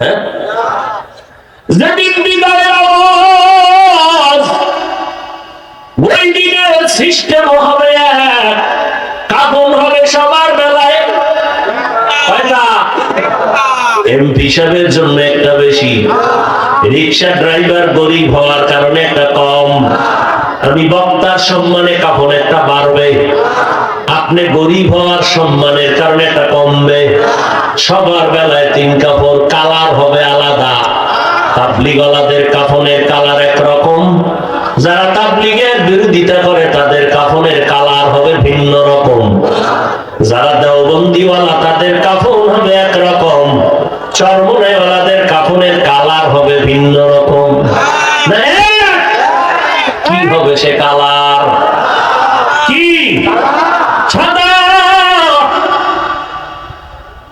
হ্যাঁ? সিস্টেম হবে এক। কাপড় হবে সবার বেলায়। এমপি সাহেবের জন্য একটা বেশি। রিক্সা ড্রাইভার গরিব হওয়ার কারণে একটা কম। আমি বক্তার সম্মানে কাপড় একটা বাড়বে। আপনি গরিব হওয়ার সম্মানের কারণে একটা কমবে। সবার বেলায় তিন কাপড়, কালার হবে আলাদা। তাবলিগলাদের কাফনের কালার একরকম। যারা তাবলিগের বিরোধিতা করে, তাদের কাফনের কালার হবে ভিন্ন রকম। যারা দেওবন্দিওয়ালা, তাদের কাফন হবে একরকম। চর্মনেওয়ালাদের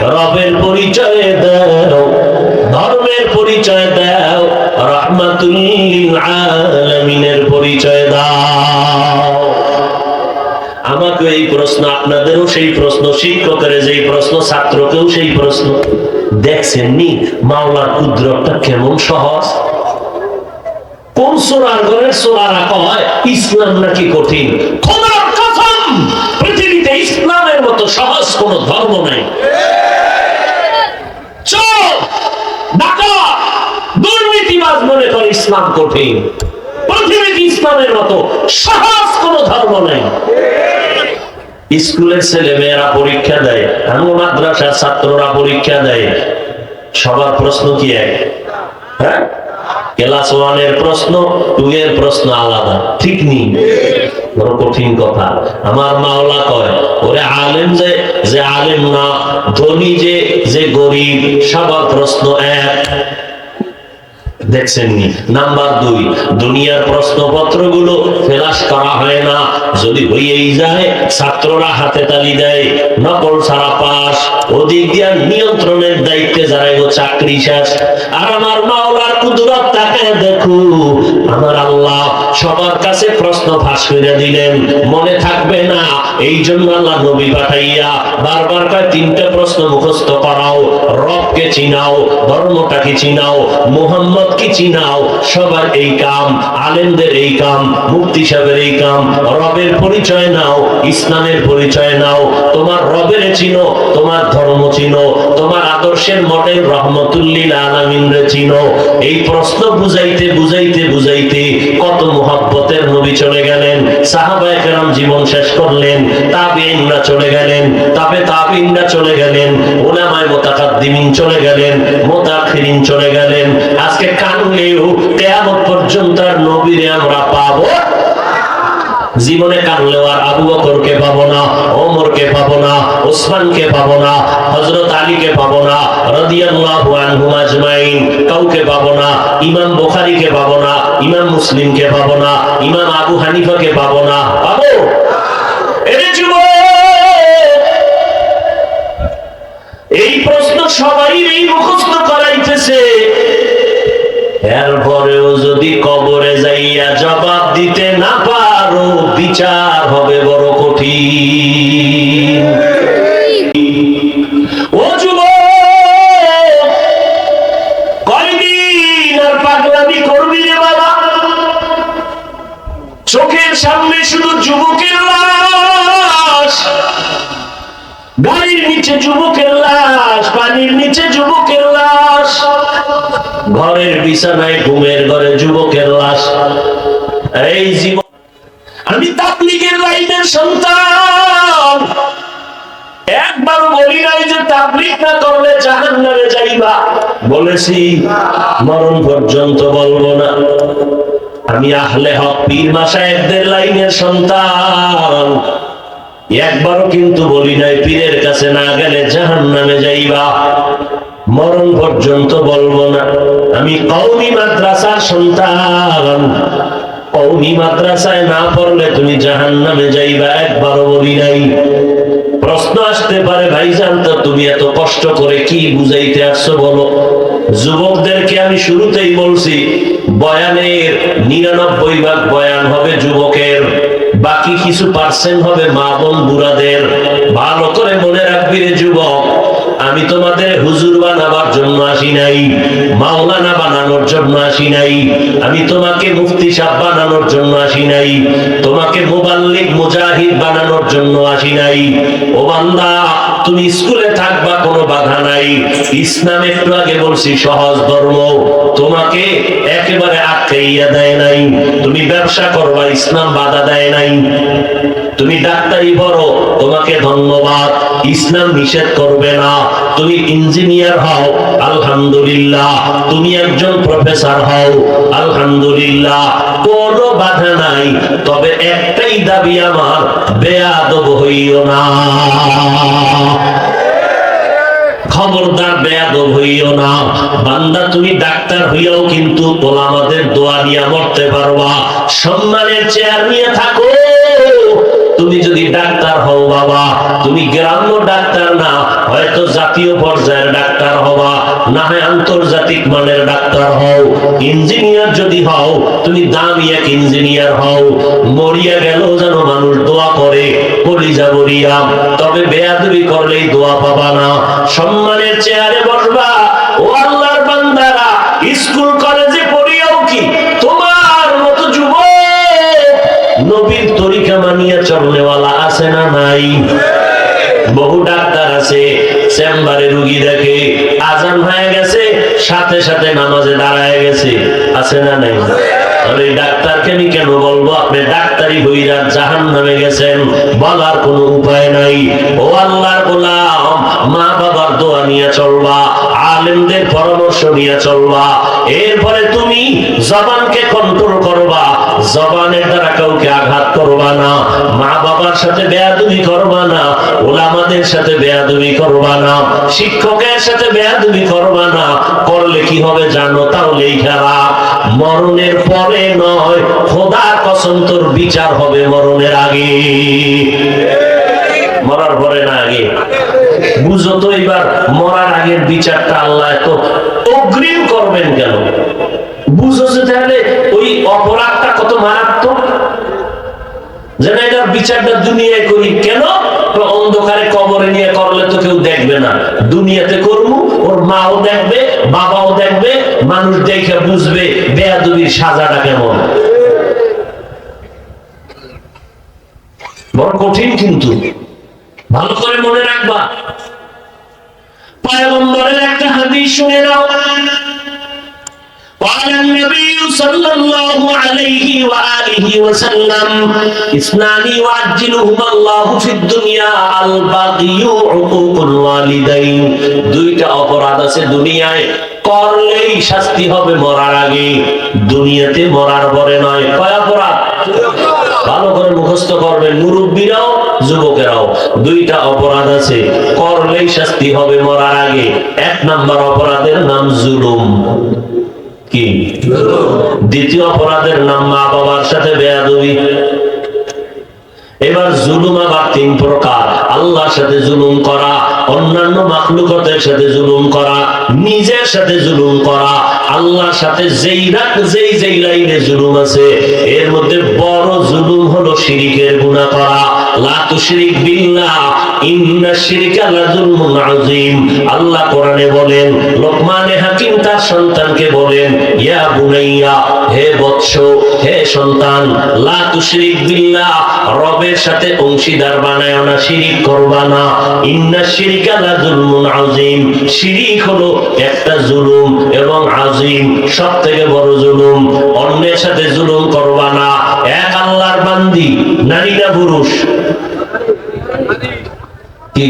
রবের পরিচয় দাও, ধর্মের পরিচয় দাও রহমাতুল্লিল আলামিনের পরিচয় দাও। আমাকে এই প্রশ্ন, আপনাদেরও সেই প্রশ্ন, শিক্ষকের যেই প্রশ্ন, ছাত্রকেও সেই প্রশ্ন। দেখছেন নি মাওলার কুদরতটা কেমন সহজ? কোন সোনার ঘরের সোনারা কয়, ইসলাম নাকি কঠিন? খোদার কসম পৃথিবীতে ইসলামের মতো সহজ কোন ধর্ম নাই চোর ডাকাত দুর্নীতিবাজ মনে করে ইসলাম কঠিন। পৃথিবীতে ইসলামের মতো সহজ কোন ধর্ম নাই। স্কুলের ছেলে মেয়েরা পরীক্ষা দেয় এমন মাদ্রাসার ছাত্ররা পরীক্ষা দেয়। সবার প্রশ্ন কি এক? হ্যাঁ? ক্লাস প্রশ্ন টু এর প্রশ্ন আলাদা, ঠিক নেই। বড় কঠিন কথা। আমার মাওলা কয়, ওরে আলেম যে যে আলেম না, ধনী যে যে গরিব, সবার প্রশ্ন এক। দেখছেন নি নাম্বার দুই, দুনিয়ার প্রশ্নপত্রগুলো ফেলাস করা হয় না। যদি হইয়েই যায়, ছাত্ররা হাতে তালি দেয়। নকল ছাড়া পাস। ওদিক দিয়া নিয়ন্ত্রণের দায়িত্বে যারা চাকরি শেষ। আর আমার মাওলার কুদরত তাকে দেখু আমার আল্লাহ সবার কাছে প্রশ্ন ফাঁস করে দিলেন। মনে থাকবে না এই জন্য আল্লাহ নবী পাঠাইয়া বারবার কয়, তিনটা প্রশ্ন মুখস্থ করাও, রবকে চিনাও, ধর্মটাকে চিনাও মোহাম্মদ কি চিনাও, সবার এই কাম, আলেমদের এই কাম মুক্তি সাহেবের এই কাম, রবের পরিচয় নাও, ইসলামের পরিচয় নাও, তোমার রবের চিনো, তোমার ধর্ম চিনো, তোমার আদর্শের মডেল রহমতুল্লিল আলামিন চিনো। এই প্রশ্ন বুঝাইতে বুঝাইতে বুঝাইতে কত মোহাব্বতের নবী চলে গেলেন, সাহাবায়ে কেরাম জীবন শেষ করলেন তাবিনরা চলে গেলেন, তাবে তাবিনরা চলে গেলেন, উলামায়ে মুতাকাদ্দিমিন চলে গেলেন মুতাখিরিন চলে গেলেন। আজকে কানলেও কিয়ামত পর্যন্ত আর নবীরে আমরা পাবো জীবনে কানলেও আর আবু বকরকে পাবো না, ওমরকে পাবো না, ওসমানকে পাবো না, হযরত আলীকে পাবো না, রাদিয়াল্লাহু আনহুম আজমাইন, কাউকে পাবো না, ইমাম বুখারীকে পাবো না, ইমাম মুসলিমকে পাবো না, ইমাম আবু হানিফাকে পাবো না, পাবো? এই প্রশ্ন সবাই এই মুখস্থ করাইতেছে। এরপরেও যদি কবরে যাইয়া জবাব দিতে না পারো বিচার হবে বড় কঠিন। ও যুবক, কয়দিন আর পাগলামি করবি রে বাবা? চোখের সামনে শুধু যুবকের লাশ গাড়ির নিচে যুবকের লাশ পানির নিচে যুবকের লাশ, ঘরের বিছানায় ঘুমের ঘরে যুবকের লাশ। এই জীবন আমি তাবলিগের লাইনের সন্তান। একবার বলি নাই যে তাবলিগ না করলে জাহান নামে যাইবা। বলেছি, মরণ পর্যন্ত বলব না। আমি আহলে হক পীর মাসায়েবদের লাইনের সন্তান। একবারও কিন্তু বলি নাই পীরের কাছে না গেলে জাহান নামে যাইবা। মরণ পর্যন্ত বলব না। আমি কৌমি মাদ্রাসার সন্তান। কৌমি মাদ্রাসায় না পড়লে তুমি জাহান নামে যাইবা, একবারও বলি নাই। প্রশ্ন আসতে পারে তো তুমি এত কষ্ট করে কি বুঝাইতে আসছো বলো? যুবকদেরকে আমি শুরুতেই বলছি, বয়ানের নিরানব্বই ভাগ বয়ান হবে যুবকের, বাকি কিছু পার্সেন্ট হবে মা বোন বুড়াদের। ভালো করে মনে রাখবি রে যুবক আমি তোমাদের হুজুর বানাবার জন্য আসি নাই, মাওলানা বানানোর জন্য আসি নাই, আমি তোমাকে মুফতি সাহ বানানোর জন্য আসি নাই, তোমাকে মোবাল্লিক মুজাহিদ বানানোর জন্য আসি নাই। ও বান্দা তুমি স্কুলে থাকবা, কোনো বাধা নাই। ইসলাম একটু আগে বলছি, সহজ ধর্ম। তোমাকে একেবারে আটকাইয়া দেয় নাই। তুমি ব্যবসা করবা, ইসলাম বাধা দেয় নাই। তুমি ডাক্তারি পড়ো, তোমাকে ধন্যবাদ। ইসলাম নিষেধ করবে না। তুমি ইঞ্জিনিয়ার হও, আলহামদুলিল্লাহ। তুমি একজন প্রফেসর হও, আলহামদুলিল্লাহ। কোনো বাধা নাই। তবে একটাই দাবি আমার, বেয়াদব হইও না। খবরদার বেয়াদব হইও না। বান্দা, তুমি ডাক্তার হইয়াও কিন্তু তোলামাদের দোয়া নিয়ে মরতে পারবা। সম্মানের চেয়ার নিয়ে থাকো। তুমি যদি ডাক্তার হও বাবা, তুমি গ্রাম্য ডাক্তার না, হয়তো জাতীয় পর্যায়ের ডাক্তার হবা। না হয় আন্তর্জাতিক মানের ডাক্তার হও, ইঞ্জিনিয়ার যদি হও, তুমি দামি এক ইঞ্জিনিয়ার হও। মরিয়া গেল যেন মানুষ দোয়া করে, কলিজা মরিয়া। তবে বেয়াদবি করলেই দোয়া পাবা না। সম্মানের চেয়ারে বসবা। ও আল্লাহর বান্দারা, স্কুল কলেজে পড়িয়াও কি তোমার মতো যুবক? নবীর তরিকা মানিয়া চলনেওয়ালা আছে না নাই? বহু ডাক্তার আছে, চেম্বারে রুগী দেখে সাথে সাথে নামাজে দাঁড়ায় গেছে। আছে না নাই? আরে ডাক্তার ডাক্তারকে আমি কেন বলব? আপনি ডাক্তারি হইরা জাহান নামে গেছেন, বলার কোনো উপায় নাই। ও আল্লাহর গোলাম মা বাবার দোয়া নিয়ে চলবা। আলেমদের পরামর্শ নিয়ে চলবা। এরপরে তুমি জবানকে কন্ট্রোল করবা। জবানের দ্বারা কাউকে আঘাত করবা না। মা বাবার সাথে বেয়াদবি করবা না। ওলামাদের সাথে বেয়াদবি করবা না। শিক্ষকের সাথে বেয়াদবি করবা না। করলে কি হবে জানো? তাহলেই খারাপ মরণের পরে নয় খোদার কসম তোর বিচার হবে মরণের আগে। মরার পরে না আগে। বুঝো তো এবার মরার আগের বিচারটা আল্লাহ এত অগ্রিম করবেন কেন? বুঝো যে তাহলে ওই অপরাধটা কত মারাত্মক? যেন এটার বিচারটা দুনিয়ায় করি। কেন? অন্ধকারে কবরে নিয়ে করলে তো কেউ দেখবে না। দুনিয়াতে করব, ওর মাও দেখবে, বাবাও দেখবে, মানুষ দেখে বুঝবে বেয়াদুবির সাজাটা কেমন। বড় কঠিন কিন্তু। ভালো করে মনে রাখবা পয়গম্বরের একটা হাদিস শুনে নাও قال النبي صلى الله عليه وآله وسلم اثنان يعجلهما الله في الدنيا البغي عقوق الوالدين দুইটা অপরাধ আছে দুনিয়ায় করলেই শাস্তি হবে মরার আগে দুনিয়াতে মরার পরে নয় কয় দুইটা অপরাধ আছে। করলেই শাস্তি হবে মরার আগে। এক নাম্বার অপরাধের নাম জুলুম। কি? দ্বিতীয় অপরাধের নাম মা বাবার সাথে বেয়াদবি। এবার জুলুম আবার তিন প্রকার। আল্লাহর সাথে জুলুম করা, অন্যান্য মাখলুকতের সাথে জুলুম করা, নিজের সাথে জুলুম করা। আল্লাহর সাথে যেই রাখ যেই যেই লাইনে জুলুম আছে, এর মধ্যে বড় জুলুম হলো শিরিকের গুনাহ করা। বিল্লাহ, ইন্না আযীম। আল্লাহ কোরআনে বলেন, লোকমানে হাকিম তার সন্তানকে বলেন, ইয়া বুনাইয়া, হে বৎস, হে সন্তান, লা বিল্লাহ রবের সাথে অংশীদার বানায় না, শিরিক করবা না। ইন্না শিরিকা লা যুলমুন আযীম। শিরিক হলো একটা জুলুম এবং আযীম, সবথেকে বড় জুলুম। অন্যের সাথে জুলুম করবা না। এক আল্লাহর বান্দি, নারী না পুরুষ? কি?